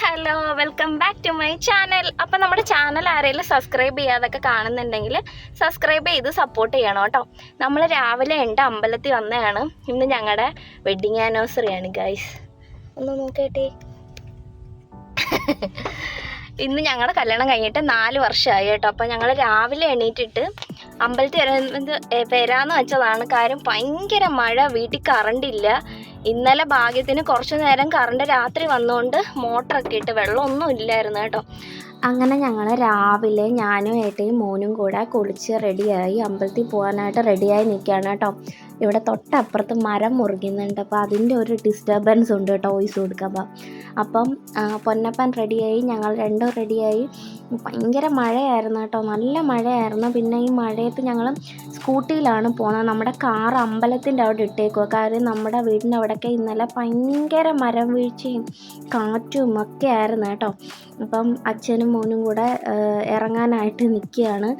Hello welcome back to my channel. അപ്പം നമ്മുടെ channel ആരെങ്കിലും സബ്സ്ക്രൈബ് ചെയ്യാതൊക്കെ കാണുന്നുണ്ടെങ്കിൽ സബ്സ്ക്രൈബ് ചെയ്ത് സപ്പോർട്ട് ചെയ്യണം കേട്ടോ. നമ്മൾ രാവിലെ ഉണ്ട് അമ്പലത്തിൽ വന്നതാണ്. ഇന്ന് ഞങ്ങളുടെ വെഡിങ് ആനിവേഴ്സറി ആണ് ഗൈസ് ഒന്ന് നോക്കട്ടെ. ഇന്ന് ഞങ്ങളുടെ കല്യാണം കഴിഞ്ഞിട്ട് നാല് വർഷമായി കേട്ടോ. അപ്പം ഞങ്ങൾ രാവിലെ എണീറ്റിട്ട് അമ്പലത്തിൽ വരാമെന്ന് വരാന്ന് വെച്ചതാണ് കാര്യം. ഭയങ്കര മഴ വീട്ടിൽ കറണ്ട് ഇല്ല. ഇന്നലെ ഭാഗ്യത്തിന് കുറച്ചു നേരം കറണ്ട് രാത്രി വന്നുകൊണ്ട് മോട്ടറൊക്കെ ഇട്ട് വെള്ളമൊന്നും ഇല്ലായിരുന്നു കേട്ടോ. അങ്ങനെ ഞങ്ങൾ രാവിലെ ഞാനും ഏട്ടയും മോനും കൂടെ കുളിച്ച് റെഡിയായി അമ്പലത്തിൽ പോകാനായിട്ട് റെഡിയായി നിൽക്കുകയാണ് കേട്ടോ. ഇവിടെ തൊട്ടപ്പുറത്ത് മരം മുറിക്കുന്നുണ്ട്. അപ്പോൾ അതിന്റെ ഒരു ഡിസ്റ്റർബൻസ് ഉണ്ട് കേട്ടോ വോയിസ് കൊടുക്കുമ്പോൾ അപ്പം പൊന്നപ്പൻ റെഡിയായി ഞങ്ങൾ രണ്ടും റെഡിയായി ഭയങ്കര മഴയായിരുന്നു കേട്ടോ. നല്ല മഴയായിരുന്നു. പിന്നെ ഈ മഴയത്ത് ഞങ്ങൾ സ്കൂട്ടിയിലാണ് പോകുന്നത് നമ്മുടെ കാർ അമ്പലത്തിന്റെ അവിടെ ഇട്ടേക്കുക കാര്യം നമ്മുടെ വീടിന്റെ അവിടെയൊക്കെ ഇന്നലെ ഭയങ്കര മരം വീഴ്ചയും കാറ്റും ഒക്കെ ആയിരുന്നു കേട്ടോ. അപ്പം അച്ഛനും മോനും കൂടെ ഇറങ്ങാനായിട്ട് നിൽക്കുകയാണ്.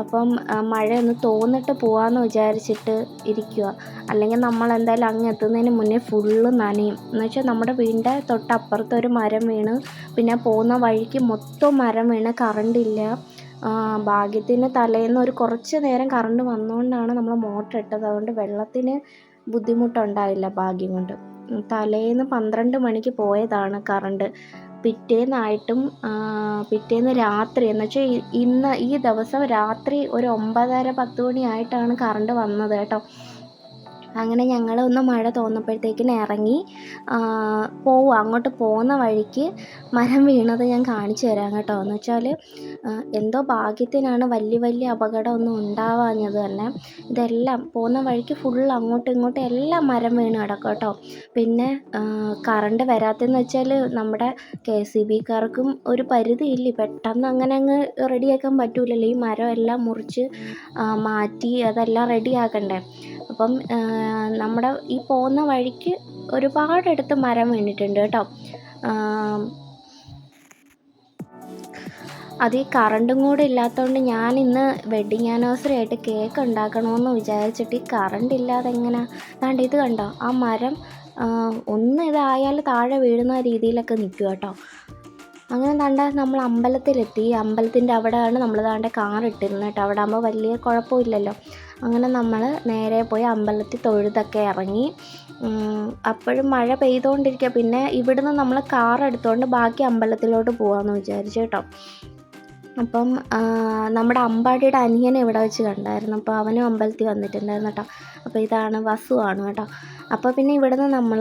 അപ്പം മഴയൊന്ന് തോന്നിട്ട് പോവാമെന്ന് വിചാരിച്ചിട്ട് ഇരിക്കുക അല്ലെങ്കിൽ നമ്മൾ എന്തായാലും അങ്ങ് എത്തുന്നതിന് മുന്നേ ഫുള്ള് നനയും. എന്ന് വെച്ചാൽ നമ്മുടെ വീടിന്റെ തൊട്ടപ്പുറത്ത് ഒരു മരം വീണ് പിന്നെ പോകുന്ന വഴിക്ക് മൊത്തം മരം വീണ് കറണ്ടില്ല ഭാഗ്യത്തിന് തലേന്ന് ഒരു കുറച്ച് നേരം കറണ്ട് വന്നുകൊണ്ടാണ് നമ്മൾ മോട്ടർ ഇട്ടത്. അതുകൊണ്ട് വെള്ളത്തിന് ബുദ്ധിമുട്ടുണ്ടായില്ല ഭാഗ്യം കൊണ്ട്. തലേന്ന് പന്ത്രണ്ട് മണിക്ക് പോയതാണ് കറണ്ട് പിറ്റേന്നായിട്ടും പിറ്റേന്ന് രാത്രി എന്ന് വെച്ചാൽ ഇന്ന് ഈ ദിവസം രാത്രി ഒരു ഒമ്പതര പത്ത് മണിയായിട്ടാണ് കറണ്ട് വന്നത് കേട്ടോ. അങ്ങനെ ഞങ്ങൾ ഒന്ന് മഴ തോന്നപ്പോഴത്തേക്കിന് ഇറങ്ങി പോവുക അങ്ങോട്ട് പോകുന്ന വഴിക്ക് മരം വീണത് ഞാൻ കാണിച്ചു തരാം കേട്ടോ. എന്ന് വെച്ചാൽ എന്തോ ഭാഗ്യത്തിനാണ് വലിയ വലിയ അപകടമൊന്നും ഉണ്ടാവാഞ്ഞത് തന്നെ ഇതെല്ലാം പോകുന്ന വഴിക്ക് ഫുൾ അങ്ങോട്ടും ഇങ്ങോട്ടും എല്ലാം മരം വീണ് കിടക്കും കേട്ടോ. പിന്നെ കറണ്ട് വരാത്തതെന്ന് വെച്ചാൽ നമ്മുടെ കെ സി ബിക്കാർക്കും ഒരു പരിധിയില്ല പെട്ടെന്ന് അങ്ങനെ അങ്ങ് റെഡിയാക്കാൻ പറ്റൂലല്ലോ. ഈ മരം എല്ലാം മുറിച്ച് മാറ്റി അതെല്ലാം റെഡിയാക്കണ്ടേ അപ്പം നമ്മുടെ ഈ പോകുന്ന വഴിക്ക് ഒരുപാടടുത്ത് മരം വീണിട്ടുണ്ട് കേട്ടോ. അത് ഈ കറണ്ടും കൂടെ ഇല്ലാത്തതുകൊണ്ട് ഞാൻ ഇന്ന് വെഡിങ് ആനിവേഴ്സറി ആയിട്ട് കേക്ക് ഉണ്ടാക്കണമെന്ന് വിചാരിച്ചിട്ട് ഈ കറണ്ട് ഇല്ലാതെ എങ്ങനെ? അതാണ്ട് ഇത് കണ്ടോ? ആ മരം ഒന്ന് ഇതായാൽ താഴെ വീഴുന്ന രീതിയിലൊക്കെ നിൽക്കുക കേട്ടോ. അങ്ങനെ താണ്ട നമ്മൾ അമ്പലത്തിലെത്തി. അമ്പലത്തിന്റെ അവിടെയാണ് നമ്മൾ താണ്ട കാർ ഇട്ടിരുന്നത് കേട്ടോ. അവിടെ ആകുമ്പോൾ വലിയ കുഴപ്പമില്ലല്ലോ. അങ്ങനെ നമ്മൾ നേരെ പോയി അമ്പലത്തിൽ തൊഴുതൊക്കെ ഇറങ്ങി. അപ്പോഴും മഴ പെയ്തുകൊണ്ടിരിക്കുക പിന്നെ ഇവിടുന്ന് നമ്മൾ കാർ എടുത്തുകൊണ്ട് ബാക്കി അമ്പലത്തിലോട്ട് പോകാമെന്ന് വിചാരിച്ചു കേട്ടോ. അപ്പം നമ്മുടെ അമ്പാടിയുടെ അനിയനെ ഇവിടെ വെച്ച് കണ്ടായിരുന്നു. അപ്പോൾ അവനും അമ്പലത്തിൽ വന്നിട്ടുണ്ടായിരുന്നു കേട്ടോ. അപ്പോൾ ഇതാണ് വസുവാണ് കേട്ടോ. അപ്പോൾ പിന്നെ ഇവിടുന്ന് നമ്മൾ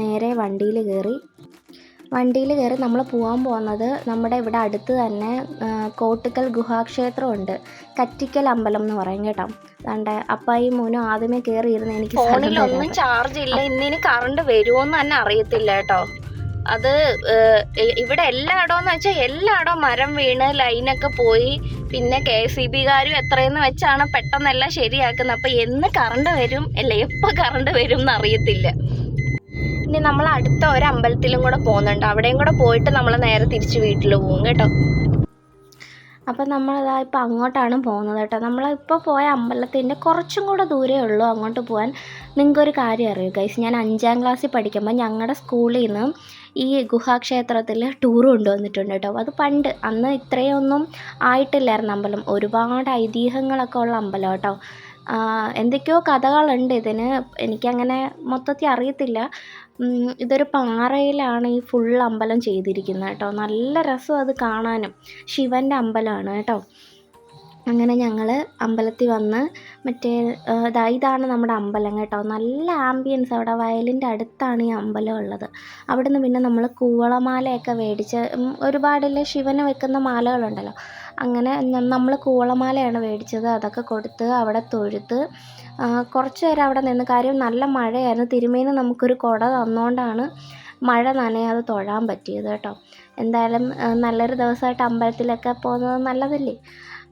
നേരെ വണ്ടിയിൽ കയറി വണ്ടിയിൽ കയറി നമ്മൾ പോകാൻ പോകുന്നത് നമ്മുടെ ഇവിടെ അടുത്ത് തന്നെ കോട്ടുക്കൽ ഗുഹാക്ഷേത്രമുണ്ട്. കറ്റിക്കൽ അമ്പലം എന്ന് പറയും കേട്ടോ. അതാണ്ട് അപ്പായി മോനും ആദ്യമേ കയറി ഇരുന്ന് എനിക്ക് ഫോണിലൊന്നും ചാർജ് ഇല്ല. ഇന്നിനി കറണ്ട് വരുമോന്ന് തന്നെ അറിയത്തില്ല കേട്ടോ. അത് ഇവിടെ എല്ലായിടവും എന്ന് വെച്ചാൽ എല്ലായിടവും മരം വീണ് ലൈനൊക്കെ പോയി. പിന്നെ കെ സി ബികാരും എത്രയെന്ന് വെച്ചാണ് പെട്ടെന്നെല്ലാം ശരിയാക്കുന്നത്. അപ്പം എന്ന് കറണ്ട് വരും അല്ല എപ്പോൾ കറണ്ട് വരും എന്ന് അറിയത്തില്ല. ഇനി നമ്മൾ അടുത്ത ഒരു അമ്പലത്തിലും കൂടെ പോകുന്നുണ്ട്. അവിടെയും കൂടെ പോയിട്ട് നമ്മൾ നേരെ തിരിച്ച് വീട്ടിൽ പോകും കേട്ടോ. അപ്പം നമ്മളിതാ ഇപ്പോൾ അങ്ങോട്ടാണ് പോകുന്നത് കേട്ടോ. നമ്മളിപ്പോൾ പോയ അമ്പലത്തിന്റെ കുറച്ചും കൂടെ ദൂരേ ഉള്ളൂ അങ്ങോട്ട് പോകാൻ നിങ്ങൾക്കൊരു കാര്യം അറിയോ ഗൈസ് ഞാൻ അഞ്ചാം ക്ലാസ്സിൽ പഠിക്കുമ്പോൾ ഞങ്ങളുടെ സ്കൂളിൽ നിന്ന് ഈ ഗുഹാക്ഷേത്രത്തിൽ ടൂർ കൊണ്ടുവന്നിട്ടുണ്ട് കേട്ടോ. അത് പണ്ട് അന്ന് ഇത്രയൊന്നും ആയിട്ടില്ലായിരുന്നു അമ്പലം. ഒരുപാട് ഐതിഹ്യങ്ങളൊക്കെ ഉള്ള അമ്പലം കേട്ടോ. എന്തൊക്കെയോ കഥകളുണ്ട്. ഇതിന് എനിക്കങ്ങനെ മൊത്തത്തിൽ അറിയത്തില്ല. ഇതൊരു പാറയിലാണ് ഈ ഫുൾ അമ്പലം ചെയ്തിരിക്കുന്നത് കേട്ടോ. നല്ല രസം അത് കാണാനും. ശിവന്റെ അമ്പലമാണ് കേട്ടോ. അങ്ങനെ ഞങ്ങൾ അമ്പലത്തിൽ വന്ന് മറ്റേ ഇതാണ് നമ്മുടെ അമ്പലം കേട്ടോ. നല്ല ആംബിയൻസ് അവിടെ. വയലിന്റെ അടുത്താണ് ഈ അമ്പലം ഉള്ളത്. അവിടുന്ന് പിന്നെ നമ്മൾ കൂവളമാലയൊക്കെ മേടിച്ച് ഒരുപാടില്ലേ ശിവന് വെക്കുന്ന മാലകളുണ്ടല്ലോ. അങ്ങനെ നമ്മൾ കൂളമാലയാണ് മേടിച്ചത് അതൊക്കെ കൊടുത്ത് അവിടെ തൊഴുത് കുറച്ച് നേരം അവിടെ നിന്ന് കാര്യം നല്ല മഴയായിരുന്നു. തിരുമേനി നമുക്കൊരു കുട തന്നുകൊണ്ടാണ് മഴ നനയാതെ തൊഴാൻ പറ്റിയത് കേട്ടോ. എന്തായാലും നല്ലൊരു ദിവസമായിട്ട് അമ്പലത്തിലൊക്കെ പോകുന്നത് നല്ലതല്ലേ?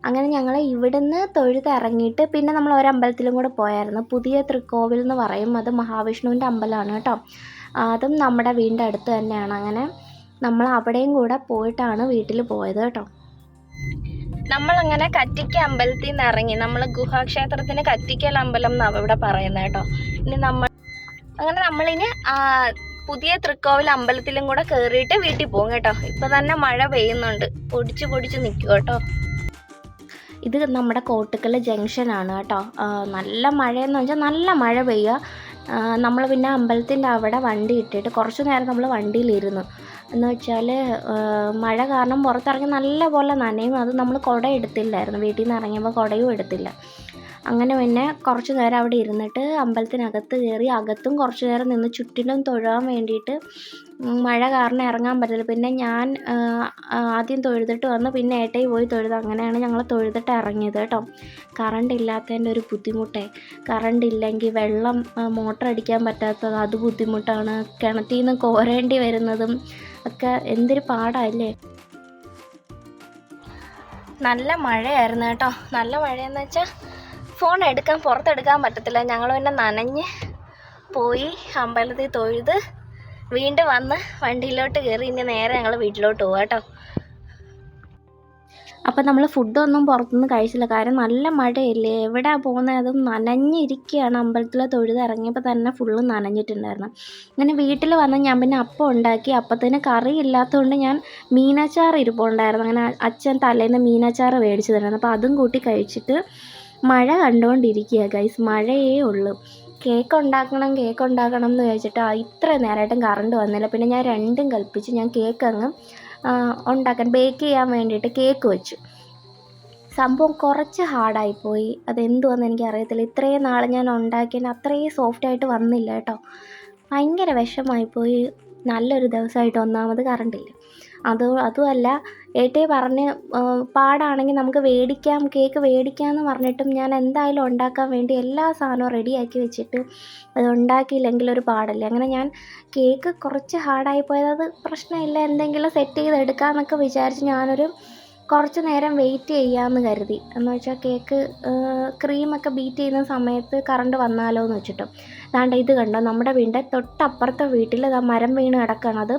അങ്ങനെ ഞങ്ങൾ ഇവിടുന്ന് തൊഴുത് ഇറങ്ങിയിട്ട് പിന്നെ നമ്മൾ ഒരമ്പലത്തിലും കൂടെ പോയായിരുന്നു. പുതിയ തൃക്കോവിൽ എന്ന് പറയും. അത് മഹാവിഷ്ണുവിന്റെ അമ്പലമാണ് കേട്ടോ. അതും നമ്മുടെ വീടിന്റെ അടുത്ത് തന്നെയാണ്. അങ്ങനെ നമ്മൾ അവിടെയും കൂടെ പോയിട്ടാണ് വീട്ടിൽ പോയത് കേട്ടോ. നമ്മളങ്ങനെ കറ്റിക്ക അമ്പലത്തിൽ നിന്ന് ഇറങ്ങി നമ്മൾ ഗുഹാക്ഷേത്രത്തിന് കറ്റിക്കൽ അമ്പലം എന്നാണ് ഇവിടെ പറയുന്നത് കേട്ടോ. ഇനി നമ്മൾ അങ്ങനെ നമ്മളിനി പുതിയ തൃക്കോവിൽ അമ്പലത്തിലും കൂടെ കയറിയിട്ട് വീട്ടിൽ പോകും കേട്ടോ. ഇപ്പൊ തന്നെ മഴ പെയ്യുന്നുണ്ട്. പൊടിച്ച് പൊടിച്ച് നിൽക്കും കേട്ടോ. ഇത് നമ്മുടെ കോട്ടക്കൽ ജംഗ്ഷനാണ് കേട്ടോ. നല്ല മഴയെന്ന് വെച്ചാൽ നല്ല മഴ പെയ്യുക നമ്മൾ പിന്നെ അമ്പലത്തിന്റെ അവിടെ വണ്ടി ഇട്ടിട്ട് കുറച്ച് നേരം നമ്മൾ വണ്ടിയിലിരുന്നു. എന്ന് വെച്ചാൽ മഴ കാരണം പുറത്തിറങ്ങി നല്ല പോലെ നനയും. അത് നമ്മൾ കുട എടുത്തില്ലായിരുന്നു. വീട്ടിൽ നിന്ന് ഇറങ്ങിയപ്പോൾ കുടയും എടുത്തില്ല. അങ്ങനെ പിന്നെ കുറച്ച് നേരം അവിടെ ഇരുന്നിട്ട് അമ്പലത്തിനകത്ത് കയറി അകത്തും കുറച്ച് നേരം നിന്ന് ചുറ്റിലും തൊഴാൻ വേണ്ടിയിട്ട് മഴ കാരണം ഇറങ്ങാൻ പറ്റില്ല. പിന്നെ ഞാൻ ആദ്യം തൊഴുതിട്ട് വന്ന് പിന്നെ ഏട്ടയിൽ പോയി തൊഴുത്. അങ്ങനെയാണ് ഞങ്ങൾ തൊഴുതിട്ട് ഇറങ്ങിയത് കേട്ടോ. കറണ്ട് ഇല്ലാത്തതിന്റെ ഒരു ബുദ്ധിമുട്ടേ. കറണ്ട് ഇല്ലെങ്കിൽ വെള്ളം മോട്ടർ അടിക്കാൻ പറ്റാത്തത് അത് ബുദ്ധിമുട്ടാണ്. കിണറ്റിൽ നിന്ന് കോരേണ്ടി വരുന്നതും ഒക്കെ എന്തൊരു പാടല്ലേ? നല്ല മഴയായിരുന്നു കേട്ടോ. നല്ല മഴയെന്ന് വെച്ചാൽ ഫോൺ എടുക്കാൻ പുറത്തെടുക്കാൻ പറ്റത്തില്ല. ഞങ്ങൾ പിന്നെ നനഞ്ഞ് പോയി അമ്പലത്തിൽ തൊഴുത് വീണ്ടും വന്ന് വണ്ടിയിലോട്ട് കയറി ഇനി നേരെ ഞങ്ങൾ വീട്ടിലോട്ട് പോകാം കേട്ടോ. അപ്പം നമ്മൾ ഫുഡൊന്നും പുറത്തുനിന്ന് കഴിച്ചില്ല. കാരണം നല്ല മഴയല്ലേ? എവിടെ പോകുന്നത് അതും നനഞ്ഞിരിക്കുകയാണ് അമ്പലത്തിലെ തൊഴുത് ഇറങ്ങിയപ്പോൾ തന്നെ ഫുള്ള് നനഞ്ഞിട്ടുണ്ടായിരുന്നു. അങ്ങനെ വീട്ടിൽ വന്ന് ഞാൻ പിന്നെ അപ്പം ഉണ്ടാക്കി. അപ്പത്തിന് കറി ഇല്ലാത്തതുകൊണ്ട് ഞാൻ മീനച്ചാർ ഇരിപ്പുണ്ടായിരുന്നു. അങ്ങനെ അച്ഛൻ തലേന്ന് മീനച്ചാർ മേടിച്ചു തരുന്നു അപ്പോൾ അതും കൂട്ടി കഴിച്ചിട്ട് മഴ കണ്ടുകൊണ്ടിരിക്കുക ഗൈസ് മഴയേ ഉള്ളൂ. കേക്ക് ഉണ്ടാക്കണം കേക്ക് ഉണ്ടാക്കണം എന്ന് ചോദിച്ചിട്ട് ആ ഇത്ര നേരമായിട്ടും കറണ്ട് വന്നില്ല. പിന്നെ ഞാൻ രണ്ടും കൽപ്പിച്ച് ഞാൻ കേക്ക് അങ്ങ് ഉണ്ടാക്കാൻ ബേക്ക് ചെയ്യാൻ വേണ്ടിയിട്ട് കേക്ക് വെച്ചു. സംഭവം കുറച്ച് ഹാർഡായിപ്പോയി അതെന്തുവെന്ന് എനിക്കറിയത്തില്ല. ഇത്രയും നാൾ ഞാൻ ഉണ്ടാക്കിയതിന് അത്രയും സോഫ്റ്റായിട്ട് വന്നില്ല കേട്ടോ. ഭയങ്കര വിഷമായിപ്പോയി നല്ലൊരു ദിവസമായിട്ട് ഒന്നാമത് കറണ്ടില്ല. അത് അതുമല്ല ഏട്ടേ പറഞ്ഞ് പാടാണെങ്കിൽ നമുക്ക് മേടിക്കാം കേക്ക് മേടിക്കാമെന്ന് പറഞ്ഞിട്ടും ഞാൻ എന്തായാലും ഉണ്ടാക്കാൻ വേണ്ടി എല്ലാ സാധനവും റെഡിയാക്കി വെച്ചിട്ട് അത് ഉണ്ടാക്കിയില്ലെങ്കിൽ ഒരു പാടല്ലേ. അങ്ങനെ ഞാൻ കേക്ക് കുറച്ച് ഹാർഡായി പോയത്. അത് പ്രശ്നമില്ല. എന്തെങ്കിലും സെറ്റ് ചെയ്തെടുക്കാമെന്നൊക്കെ വിചാരിച്ച് ഞാനൊരു കുറച്ച് നേരം വെയിറ്റ് ചെയ്യാമെന്ന് കരുതി. എന്ന് വെച്ചാൽ കേക്ക് ക്രീമൊക്കെ ബീറ്റ് ചെയ്യുന്ന സമയത്ത് കറണ്ട് വന്നാലോ എന്ന് വെച്ചിട്ട്. അതാണ്ട് ഇത് കണ്ടോ? നമ്മുടെ വീടിന്റെ തൊട്ടപ്പുറത്തെ വീട്ടിൽ ആ മരം വീണ് കിടക്കണത്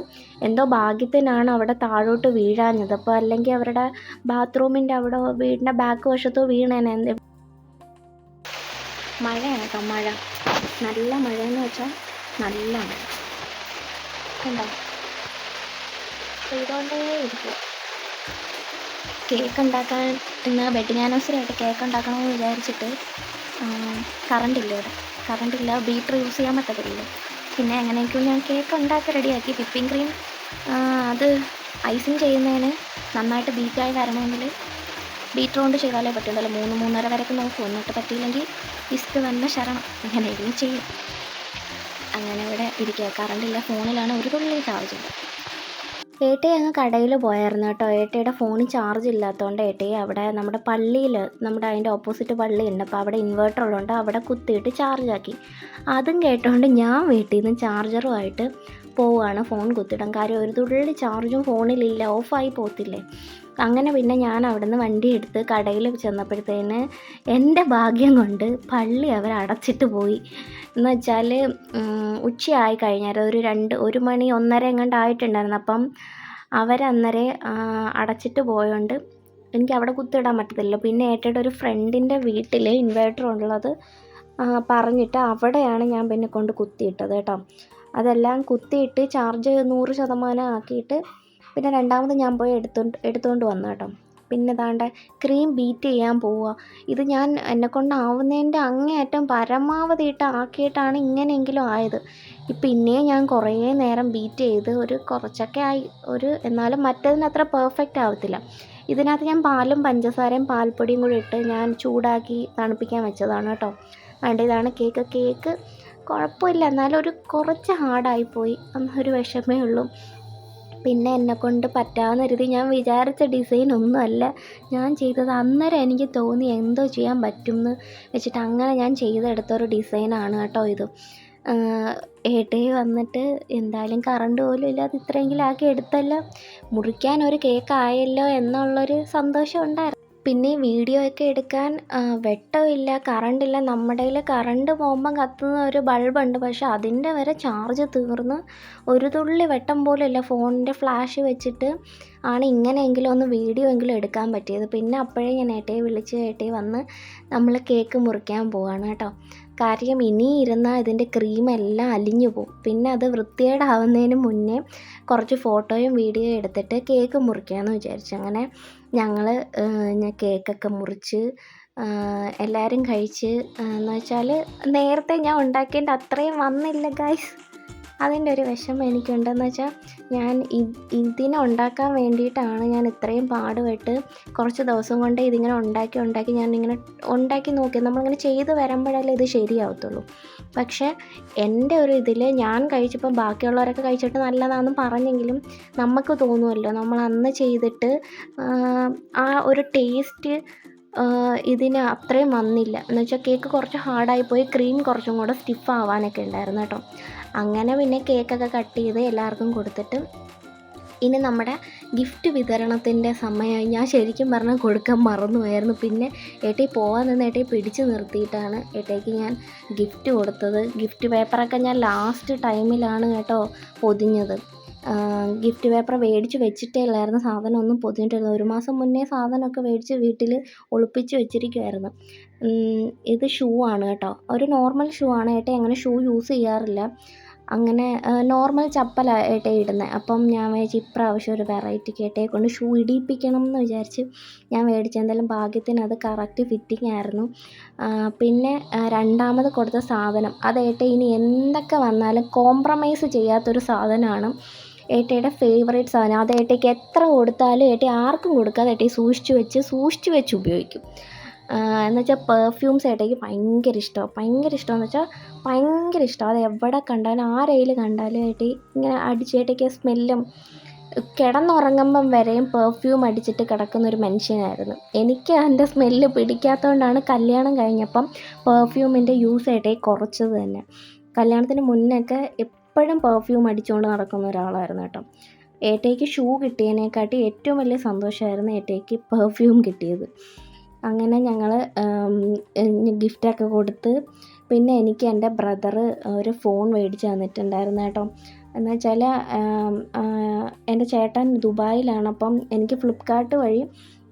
എന്തോ ഭാഗ്യത്തിനാണ് അവിടെ താഴോട്ട് വീഴാഞ്ഞത്. അപ്പോൾ അല്ലെങ്കിൽ അവരുടെ ബാത്റൂമിന്റെ അവിടെ വീടിന്റെ ബാക്ക് വശത്തോ വീണേനെ. എന്ത് മഴയാണ് കേട്ടോ മഴ. നല്ല മഴയെന്ന് വെച്ചാൽ നല്ല മഴ. കണ്ടോ? പെയ്തുകൊണ്ടേ ഇരിക്കും. കേക്ക് ഉണ്ടാക്കാൻ ഇന്ന് വെഡിങ് ആനിവേഴ്സറിയായിട്ട് കേക്ക് ഉണ്ടാക്കണമെന്ന് വിചാരിച്ചിട്ട് കറണ്ട് ഇല്ല ഇവിടെ. കറണ്ട് ഇല്ല ബീറ്റർ യൂസ് ചെയ്യാൻ പറ്റത്തില്ല പിന്നെ എങ്ങനെയൊക്കെയോ ഞാൻ കേക്ക് ഉണ്ടാക്കി റെഡിയാക്കി. വിപ്പിംഗ് ക്രീം അത് ഐസിങ് ചെയ്യുന്നതിന് നന്നായിട്ട് ബീറ്റായി വരണമെങ്കിൽ ബീറ്റർ കൊണ്ട് ചെയ്താലേ പറ്റുള്ളൂ മൂന്ന് മൂന്നര വരെയൊക്കെ നോക്കും. എന്നിട്ട് പറ്റിയില്ലെങ്കിൽ വിസ്ക് തന്നെ ശരണം. എങ്ങനെയെങ്കിലും ചെയ്യും. അങ്ങനെ ഇവിടെ ഇരിക്കുക. കറണ്ടില്ല. ഫോണിലാണ് ഒരു തുള്ളി ചാർജ്. ഏട്ടയെ അങ്ങ് കടയിൽ പോയായിരുന്നു കേട്ടോ. ഏട്ടയുടെ ഫോണിൽ ചാർജ് ഇല്ലാത്തതുകൊണ്ട് ഏട്ടയെ അവിടെ നമ്മുടെ പള്ളിയിൽ നമ്മുടെ അതിന്റെ ഓപ്പോസിറ്റ് പള്ളിയുണ്ട്. അപ്പോൾ അവിടെ ഇൻവേർട്ടർ ഉള്ളതുകൊണ്ട് അവിടെ കുത്തിയിട്ട് ചാർജാക്കി അതും കേട്ടോണ്ട് ഞാൻ വീട്ടിൽ നിന്ന് ചാർജറുമായിട്ട് പോവുകയാണ് ഫോൺ കുത്തിയിടാൻ കാര്യം ഒരു തുള്ളി ചാർജും ഫോണിലില്ല ഓഫായി പോത്തില്ലേ. അങ്ങനെ പിന്നെ ഞാൻ അവിടുന്ന് വണ്ടി എടുത്ത് കടയിൽ ചെന്നപ്പോഴത്തേന് എന്റെ ഭാഗ്യം കൊണ്ട് പള്ളി അവർ അടച്ചിട്ട് പോയി. എന്ന് വെച്ചാൽ ഉച്ചയായി കഴിഞ്ഞാൽ ഒരു രണ്ട് ഒരു മണി ഒന്നര എങ്ങാണ്ട് ആയിട്ടുണ്ടായിരുന്നു. അപ്പം അവരന്നേരെ അടച്ചിട്ട് പോയോണ്ട് എനിക്ക് അവിടെ കുത്തിടാൻ പറ്റത്തില്ല. പിന്നെ ഏട്ടയുടെ ഒരു ഫ്രണ്ടിന്റെ വീട്ടിൽ ഇൻവേർട്ടർ ഉള്ളത് പറഞ്ഞിട്ട് അവിടെയാണ് ഞാൻ പിന്നെ കൊണ്ട് കുത്തിയിട്ടത് കേട്ടോ. അതെല്ലാം കുത്തിയിട്ട് ചാർജ് നൂറ് ശതമാനം ആക്കിയിട്ട് പിന്നെ രണ്ടാമത് ഞാൻ പോയി എടുത്തോണ്ട് എടുത്തുകൊണ്ട് വന്നു കേട്ടോ. പിന്നെ താണ്ട ക്രീം ബീറ്റ് ചെയ്യാൻ പോവുക. ഇത് ഞാൻ എന്നെക്കൊണ്ടാവുന്നതിന്റെ അങ്ങേയറ്റം പരമാവധി ഇട്ട് ആക്കിയിട്ടാണ് ഇങ്ങനെയെങ്കിലും ആയത്. പിന്നെയും ഞാൻ കുറേ നേരം ബീറ്റ് ചെയ്ത് ഒരു കുറച്ചൊക്കെ ആയി ഒരു എന്നാലും മറ്റേതിന് അത്ര പെർഫെക്റ്റ് ആവത്തില്ല. ഇതിനകത്ത് ഞാൻ പാലും പഞ്ചസാരയും പാൽപ്പൊടിയും കൂടി ഇട്ട് ഞാൻ ചൂടാക്കി തണുപ്പിക്കാൻ വെച്ചതാണ് കേട്ടോ. വേണ്ട ഇതാണ് കേക്ക് കേക്ക് കുഴപ്പമില്ല എന്നാലും ഒരു കുറച്ച് ഹാർഡായിപ്പോയി ഒരു വിഷമേ ഉള്ളൂ. പിന്നെ എന്നെക്കൊണ്ട് പറ്റാവുന്ന രീതി ഞാൻ വിചാരിച്ച ഡിസൈൻ ഒന്നുമല്ല ഞാൻ ചെയ്തത് അന്നേരം എനിക്ക് തോന്നി എന്തോ ചെയ്യാൻ പറ്റുമെന്ന് വെച്ചിട്ട് അങ്ങനെ ഞാൻ ചെയ്തെടുത്തൊരു ഡിസൈനാണ് കേട്ടോ ഇത്. ഏട്ടേ വന്നിട്ട് എന്തായാലും കറണ്ട് പോലും ഇല്ലാതെ ഇത്രയെങ്കിലും ആക്കി എടുത്തല്ലോ. മുറിക്കാൻ ഒരു കേക്ക് ആയല്ലോ എന്നുള്ളൊരു സന്തോഷം ഉണ്ടായിരുന്നു. പിന്നെ വീഡിയോ ഒക്കെ എടുക്കാൻ വെട്ടമില്ല കറണ്ടില്ല നമ്മുടെ കയ്യിൽ കറണ്ട് പോകുമ്പം കത്തുന്ന ഒരു ബൾബുണ്ട് പക്ഷെ അതിന്റെ വരെ ചാർജ് തീർന്ന് ഒരു തുള്ളി വെട്ടം പോലും ഇല്ല. ഫോണിന്റെ ഫ്ലാഷ് വെച്ചിട്ട് ആണ് ഇങ്ങനെയെങ്കിലും ഒന്ന് വീഡിയോ എങ്കിലും എടുക്കാൻ പറ്റിയത്. പിന്നെ അപ്പോഴേ ഞാൻ ഏട്ടയെ വിളിച്ച് ഏട്ടയെ വന്ന് നമ്മൾ കേക്ക് മുറിക്കാൻ പോവാണ് കേട്ടോ. കാര്യം ഇനി ഇരുന്നാൽ ഇതിന്റെ ക്രീമെല്ലാം അലിഞ്ഞു പോകും. പിന്നെ അത് വൃത്തികേടാവുന്നതിന് മുന്നേ കുറച്ച് ഫോട്ടോയും വീഡിയോയും എടുത്തിട്ട് കേക്ക് മുറിക്കാമെന്ന് വിചാരിച്ചു. അങ്ങനെ ഞങ്ങൾ ഞാൻ കേക്കൊക്കെ മുറിച്ച് എല്ലാവരും കഴിച്ച് എന്ന് വെച്ചാൽ നേരത്തെ ഞാൻ ഉണ്ടാക്കേണ്ട അത്രയും വന്നില്ല ഗൈസ് അതിന്റെ ഒരു വിഷമം എനിക്കുണ്ടെന്ന് വെച്ചാൽ ഞാൻ ഇതിനെ ഉണ്ടാക്കാൻ വേണ്ടിയിട്ടാണ് ഞാൻ ഇത്രയും പാടുപെട്ട് കുറച്ച് ദിവസം കൊണ്ട് ഇതിങ്ങനെ ഉണ്ടാക്കി ഉണ്ടാക്കി ഞാൻ ഇങ്ങനെ ഉണ്ടാക്കി നോക്കി. നമ്മളിങ്ങനെ ചെയ്ത് വരുമ്പോഴല്ലേ ഇത് ശരിയാവത്തുള്ളൂ. പക്ഷേ എന്റെ ഒരു ഇതിൽ ഞാൻ കഴിച്ചപ്പോൾ ബാക്കിയുള്ളവരൊക്കെ കഴിച്ചിട്ട് നല്ലതാണെന്ന് പറഞ്ഞെങ്കിലും നമുക്ക് തോന്നുമല്ലോ നമ്മൾ അന്ന് ചെയ്തിട്ട് ആ, ഒരു ടേസ്റ്റ് ഇതിന് അത്രയും വന്നില്ല. എന്ന് വെച്ചാൽ കേക്ക് കുറച്ച് ഹാർഡായി പോയി ക്രീം കുറച്ചും കൂടെ സ്റ്റിഫ് ആവാനൊക്കെ ഉണ്ടായിരുന്നു കേട്ടോ. അങ്ങനെ പിന്നെ കേക്കൊക്കെ കട്ട് ചെയ്ത് എല്ലാവർക്കും കൊടുത്തിട്ട് ഇനി നമ്മുടെ ഗിഫ്റ്റ് വിതരണത്തിന്റെ സമയമായി. ഞാൻ ശരിക്കും പറഞ്ഞാൽ കൊടുക്കാൻ മറന്നുപോയായിരുന്നു. പിന്നെ ഏട്ടി പോകാൻ നിന്ന് ഏട്ടി പിടിച്ച് നിർത്തിയിട്ടാണ് ഏട്ടയ്ക്ക് ഞാൻ ഗിഫ്റ്റ് കൊടുത്തത്. ഗിഫ്റ്റ് പേപ്പറൊക്കെ ഞാൻ ലാസ്റ്റ് ടൈമിലാണ് കേട്ടോ പൊതിഞ്ഞത്. ഗിഫ്റ്റ് പേപ്പർ മേടിച്ച് വെച്ചിട്ടേ ഇല്ലായിരുന്നു സാധനമൊന്നും പൊതിഞ്ഞിട്ടില്ല ഒരു മാസം മുന്നേ സാധനമൊക്കെ മേടിച്ച് വീട്ടിൽ ഒളിപ്പിച്ച് വെച്ചിരിക്കുമായിരുന്നു ഇത് ഷൂ ആണ് കേട്ടോ. ഒരു നോർമൽ ഷൂ ആണ്. ഏട്ടാ അങ്ങനെ ഷൂ യൂസ് ചെയ്യാറില്ല. അങ്ങനെ നോർമൽ ചപ്പലാണ് ഏട്ടാ ഇടുന്നത് അപ്പം ഞാൻ വിചാരിച്ചു ഇപ്രാവശ്യം ഒരു വെറൈറ്റി കേട്ടേ കൊണ്ട് ഷൂ ഇടിയിപ്പിക്കണം എന്ന് വിചാരിച്ച് ഞാൻ മേടിച്ച എന്തായാലും ഭാഗ്യത്തിന് അത് കറക്റ്റ് ഫിറ്റിംഗ് ആയിരുന്നു. പിന്നെ രണ്ടാമത് കൊടുത്ത സാധനം. അത് ഏട്ട ഇനി എന്തൊക്കെ വന്നാലും കോംപ്രമൈസ് ചെയ്യാത്തൊരു സാധനമാണ്. ഏട്ടയുടെ ഫേവറേറ്റ് സാധനം. അത് ഏട്ടയ്ക്ക് എത്ര കൊടുത്താലും ഏട്ടി ആർക്കും കൊടുക്കാതെ ഏട്ടയെ സൂക്ഷിച്ച് വെച്ച് സൂക്ഷിച്ചു വെച്ച് ഉപയോഗിക്കും. എന്നുവെച്ചാൽ പെർഫ്യൂംസ് ഏട്ടയ്ക്ക് ഭയങ്കര ഇഷ്ടമാണ് ഭയങ്കര ഇഷ്ടമെന്ന് വെച്ചാൽ ഭയങ്കര ഇഷ്ടമാണ് അത് എവിടെ കണ്ടാലും ആരെയിൽ കണ്ടാലും ഏട്ടി ഇങ്ങനെ അടിച്ച് ഏട്ടയ്ക്ക് സ്മെല്ലും കിടന്നുറങ്ങുമ്പം വരെയും പെർഫ്യൂം അടിച്ചിട്ട് കിടക്കുന്ന ഒരു മനുഷ്യനായിരുന്നു. എനിക്ക് അതിന്റെ സ്മെല്ല് പിടിക്കാത്തതുകൊണ്ടാണ് കല്യാണം കഴിഞ്ഞപ്പം പെർഫ്യൂമിന്റെ യൂസ് ഏട്ടയെ കുറച്ചത് തന്നെ. കല്യാണത്തിന് മുന്നൊക്കെ എപ്പോഴും പെർഫ്യൂം അടിച്ചുകൊണ്ട് നടക്കുന്ന ഒരാളായിരുന്നു കേട്ടോ. ഏട്ടയ്ക്ക് ഷൂ കിട്ടിയതിനെക്കാട്ടി ഏറ്റവും വലിയ സന്തോഷമായിരുന്നു ഏട്ടയ്ക്ക് പെർഫ്യൂം കിട്ടിയത്. അങ്ങനെ ഞങ്ങൾ ഗിഫ്റ്റൊക്കെ കൊടുത്ത് പിന്നെ എനിക്ക് എന്റെ ബ്രദർ ഒരു ഫോൺ മേടിച്ച് തന്നിട്ടുണ്ടായിരുന്നു കേട്ടോ. എന്ന് വെച്ചാൽ എന്റെ ചേട്ടൻ ദുബായിലാണ്. അപ്പം എനിക്ക് ഫ്ലിപ്പ്കാർട്ട് വഴി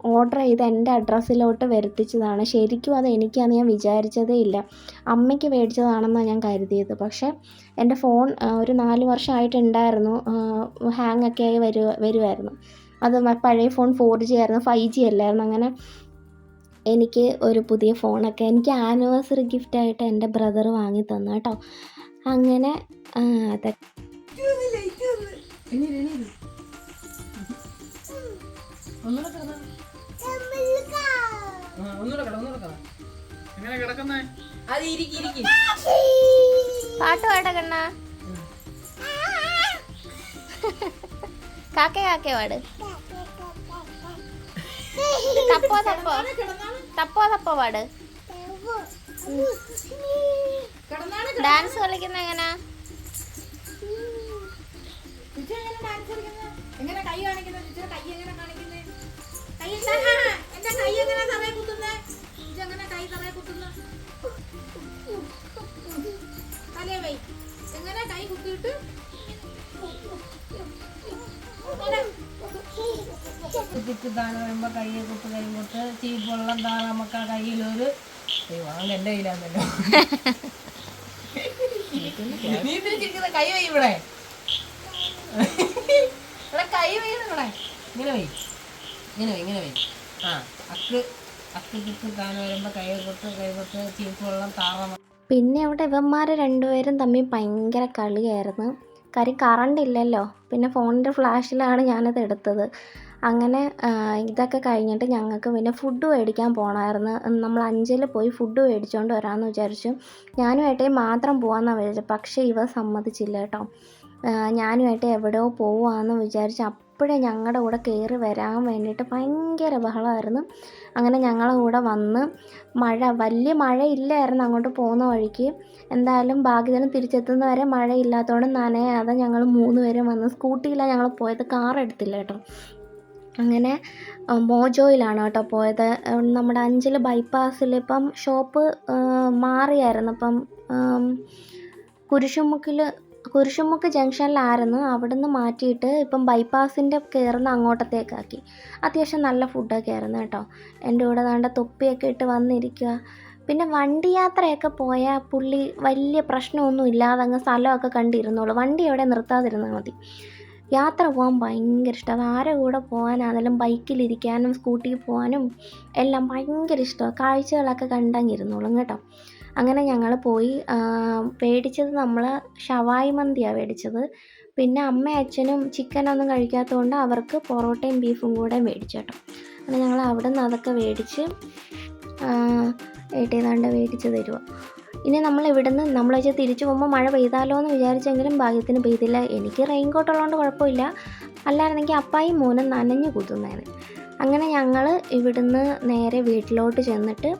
ഓർഡർ ചെയ്ത് എന്റെ അഡ്രസ്സിലോട്ട് വരുത്തിച്ചതാണ്. ശരിക്കും അത് എനിക്കാണ് ഞാൻ വിചാരിച്ചതേ ഇല്ല. അമ്മയ്ക്ക് മേടിച്ചതാണെന്നാണ് ഞാൻ കരുതിയത്. പക്ഷേ എന്റെ ഫോൺ ഒരു നാല് വർഷമായിട്ടുണ്ടായിരുന്നു ഹാങ് ഒക്കെ ആയി വരു വരുമായിരുന്നു അത് പഴയ ഫോൺ ഫോർ ജി ആയിരുന്നു ഫൈവ് ജി അല്ലായിരുന്നു. അങ്ങനെ എനിക്ക് ഒരു പുതിയ ഫോണൊക്കെ എനിക്ക് ആനിവേഴ്സറി ഗിഫ്റ്റായിട്ട് എന്റെ ബ്രദർ വാങ്ങി തന്നു കേട്ടോ. അങ്ങനെ അതൊക്കെ പാട്ട് പാട കണ്ണ. കാക്ക കാക്കേ പാട്. തപ്പോ തപ്പോ. തപ്പോ തപ്പോ പാട്. ഡാൻസ് കളിക്കുന്ന എങ്ങനാ? എങ്ങനെ കൈ കാണിക്കുന്നത് കൈ എങ്ങനെ കാണിക്കുന്നത് കൈ എന്താ? എന്റെ കൈ എങ്ങനെ കൈ കുത്തിയിട്ട് കുത്തിക്ക് താഴെ വരുമ്പോ കയ്യെ കുത്ത് കൈ ചീപ്പൊള്ളം താഴെ നമുക്ക് ആ കയ്യിലൊരു ദൈവം എന്റെ കയ്യിലാന്നല്ലോ. കൈ വൈ ഇവിടെ. ഇവിടെ കൈ വൈ നിങ്ങളെ ഇങ്ങനെ വൈ ഇങ്ങനെ വൈ ഇങ്ങനെ വൈ ആ അക്ക് അക്ക് കുത്ത് താഴെ വരുമ്പോ കൈ കൊട്ട് കൈ കൊട്ട് ചീപ്പൊള്ളം താറ പിന്നെ അവിടെ ഇവന്മാർ രണ്ടുപേരും തമ്മിൽ ഭയങ്കര കളിയായിരുന്നു. കാര്യം കറണ്ട് ഇല്ലല്ലോ. പിന്നെ ഫോണിന്റെ ഫ്ലാഷിലാണ് ഞാനത് എടുത്തത്. അങ്ങനെ ഇതൊക്കെ കഴിഞ്ഞിട്ട് ഞങ്ങൾക്ക് പിന്നെ ഫുഡ് മേടിക്കാൻ പോകണമായിരുന്നു നമ്മൾ അഞ്ചിൽ പോയി ഫുഡ് മേടിച്ചുകൊണ്ട് വരാമെന്ന് വിചാരിച്ചു. ഞാനും ഏട്ടയും മാത്രം പോകാമെന്നാണ് വിചാരിച്ചത്. പക്ഷേ ഇവ സമ്മതിച്ചില്ല കേട്ടോ. ഞാനും ഏട്ടയും എവിടെയോ പോവാമെന്ന് വിചാരിച്ച് അപ്പോഴേ ഞങ്ങളുടെ കൂടെ കയറി വരാൻ വേണ്ടിയിട്ട് ഭയങ്കര ബഹളമായിരുന്നു അങ്ങനെ ഞങ്ങളുടെ കൂടെ വന്ന് മഴ വലിയ മഴയില്ലായിരുന്നു അങ്ങോട്ട് പോകുന്ന വഴിക്ക്. എന്തായാലും ഭാഗ്യത്തിന് തിരിച്ചെത്തുന്ന വരെ മഴയില്ലാത്തതുകൊണ്ട് നനയാതെ ഞങ്ങൾ മൂന്ന് പേരും വന്ന്. സ്കൂട്ടിയിലാണ് ഞങ്ങൾ പോയത് കാർ എടുത്തില്ല കേട്ടോ. അങ്ങനെ മോജോയിലാണ് കേട്ടോ പോയത്. നമ്മുടെ അഞ്ചിൽ ബൈപ്പാസിൽ ഇപ്പം ഷോപ്പ് മാറിയായിരുന്നു. അപ്പം കുരിശുമുക്കിൽ കുരിശുമുക്ക് ജംഗ്ഷനിലായിരുന്നു അവിടുന്ന് മാറ്റിയിട്ട് ഇപ്പം ബൈപ്പാസിന്റെ കയറുന്ന അങ്ങോട്ടത്തേക്കാക്കി. അത്യാവശ്യം നല്ല ഫുഡൊക്കെ ആയിരുന്നു കേട്ടോ. എന്റെ കൂടെ നല്ല തൊപ്പിയൊക്കെ ഇട്ട് വന്നിരിക്കുക പിന്നെ വണ്ടി യാത്രയൊക്കെ പോയാൽ പുള്ളി വലിയ പ്രശ്നമൊന്നും ഇല്ലാതെ അങ്ങ് സ്ഥലമൊക്കെ കണ്ടിരുന്നുള്ളൂ വണ്ടി എവിടെ നിർത്താതിരുന്നാൽ മതി. യാത്ര പോകാൻ ഭയങ്കര ഇഷ്ടമാണ് ആരെ കൂടെ പോകാനാണെങ്കിലും ബൈക്കിലിരിക്കാനും സ്കൂട്ടിയിൽ പോകാനും എല്ലാം ഭയങ്കര ഇഷ്ടമാണ് കാഴ്ചകളൊക്കെ കണ്ടങ്ങിരുന്നോളും കേട്ടോ. അങ്ങനെ ഞങ്ങൾ പോയി പേടിച്ചത് നമ്മൾ ഷവായി മന്തിയാണ് മേടിച്ചത് പിന്നെ അമ്മയും അച്ഛനും ചിക്കനൊന്നും കഴിക്കാത്തതുകൊണ്ട് അവർക്ക് പൊറോട്ടയും ബീഫും കൂടെ മേടിച്ചു കേട്ടോ അങ്ങനെ ഞങ്ങൾ അവിടെ നിന്ന് അതൊക്കെ മേടിച്ച് ഏട്ടേതാണ്ട് മേടിച്ച് തരുക ഇനി നമ്മൾ ഇവിടുന്ന് നമ്മൾ വെച്ചാൽ തിരിച്ചു പോകുമ്പോൾ മഴ പെയ്താലോ എന്ന് വിചാരിച്ചെങ്കിലും ഭാഗ്യത്തിന് പെയ്തില്ല. എനിക്ക് റെയിൻ കോട്ട് ഉള്ളതുകൊണ്ട് കുഴപ്പമില്ല. അല്ലായിരുന്നെങ്കിൽ അപ്പായി മോനും നനഞ്ഞു കുത്തുന്നതാണ് അങ്ങനെ ഞങ്ങൾ ഇവിടുന്ന് നേരെ വീട്ടിലോട്ട് ചെന്നിട്ട്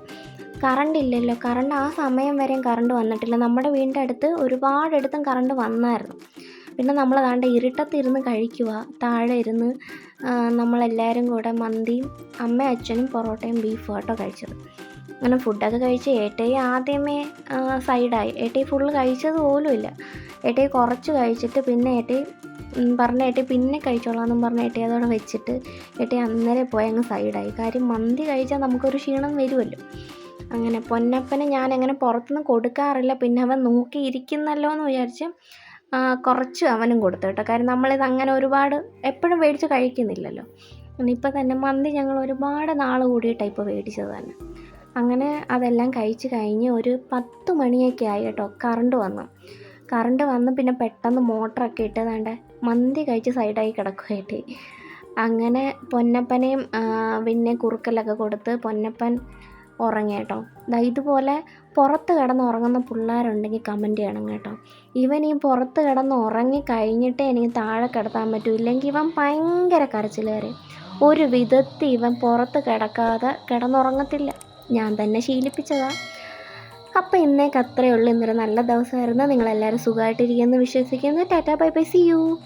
കറണ്ട് ഇല്ലല്ലോ. കറണ്ട് ആ സമയം വരെയും കറണ്ട് വന്നിട്ടില്ല. നമ്മുടെ വീടിന്റെ അടുത്ത് ഒരുപാടിടത്തും കറണ്ട് വന്നായിരുന്നു. പിന്നെ നമ്മൾ അതാണ്ട് ഇരുട്ടത്തിരുന്ന് കഴിക്കുക താഴെ ഇരുന്ന് നമ്മളെല്ലാവരും കൂടെ മന്തിയും അമ്മ അച്ഛനും പൊറോട്ടയും ബീഫും ആട്ടോ കഴിച്ചത്. അങ്ങനെ ഫുഡൊക്കെ കഴിച്ച് ഏട്ടയെ ആദ്യമേ സൈഡായി ഏട്ടയെ ഫുള്ള് കഴിച്ചത് പോലും ഇല്ല. ഏട്ടയെ കുറച്ച് കഴിച്ചിട്ട് പിന്നെ ഏട്ടയെ പറഞ്ഞ ഏട്ടി പിന്നെ കഴിച്ചോളാമെന്നും പറഞ്ഞ ഏട്ടി അതോടെ വെച്ചിട്ട് ഏട്ടി അന്നേരെ പോയി അങ്ങ് സൈഡായി കാര്യം മന്തി കഴിച്ചാൽ നമുക്കൊരു ക്ഷീണം വരുമല്ലോ അങ്ങനെ പൊന്നപ്പനെ ഞാൻ അങ്ങനെ പുറത്തുനിന്ന് കൊടുക്കാറില്ല. പിന്നെ അവൻ നോക്കിയിരിക്കുന്നല്ലോ എന്ന് വിചാരിച്ച് കുറച്ച് അവനും കൊടുത്തു കേട്ടോ. കാര്യം നമ്മളിത് അങ്ങനെ ഒരുപാട് എപ്പോഴും മേടിച്ച് കഴിക്കുന്നില്ലല്ലോ. ഇപ്പം തന്നെ മന്തി ഞങ്ങൾ ഒരുപാട് നാൾ കൂടിയിട്ടാണ് ഇപ്പോൾ മേടിച്ചത് തന്നെ. അങ്ങനെ അതെല്ലാം കഴിച്ച് കഴിഞ്ഞ് ഒരു പത്ത് മണിയൊക്കെ ആയി കേട്ടോ. കറണ്ട് വന്നു. കറണ്ട് വന്ന് പിന്നെ പെട്ടെന്ന് മോട്ടറൊക്കെ ഇട്ട് ദാണ്ടെ മന്തി കഴിച്ച് സൈഡായി കിടക്കുകയായിട്ട് അങ്ങനെ പൊന്നപ്പനെയും പിന്നെ കുറുക്കലൊക്കെ കൊടുത്ത് പൊന്നപ്പൻ ഉറങ്ങി കേട്ടോ ഇതുപോലെ പുറത്ത് കിടന്ന് ഉറങ്ങുന്ന പിള്ളേരുണ്ടെങ്കിൽ കമന്റ് ചെയ്യണം കേട്ടോ. ഇവൻ ഈ പുറത്ത് കിടന്ന് ഉറങ്ങി കഴിഞ്ഞിട്ടേ എനിക്ക് താഴെ കിടത്താൻ പറ്റൂ. ഇല്ലെങ്കിൽ ഇവൻ ഭയങ്കര കരച്ചിൽ കയറി ഒരു വിധത്തിൽ ഇവൻ പുറത്ത് കിടക്കാതെ കിടന്നുറങ്ങത്തില്ല. ഞാൻ തന്നെ ശീലിപ്പിച്ചതാ. അപ്പോൾ ഇന്നേക്ക് അത്രയേ ഉള്ളൂ. ഇന്നൊരു നല്ല ദിവസമായിരുന്നു. നിങ്ങളെല്ലാവരും സുഖമായിട്ടിരിക്കുമെന്ന് വിശ്വസിക്കുന്നു. Tata bye bye. See you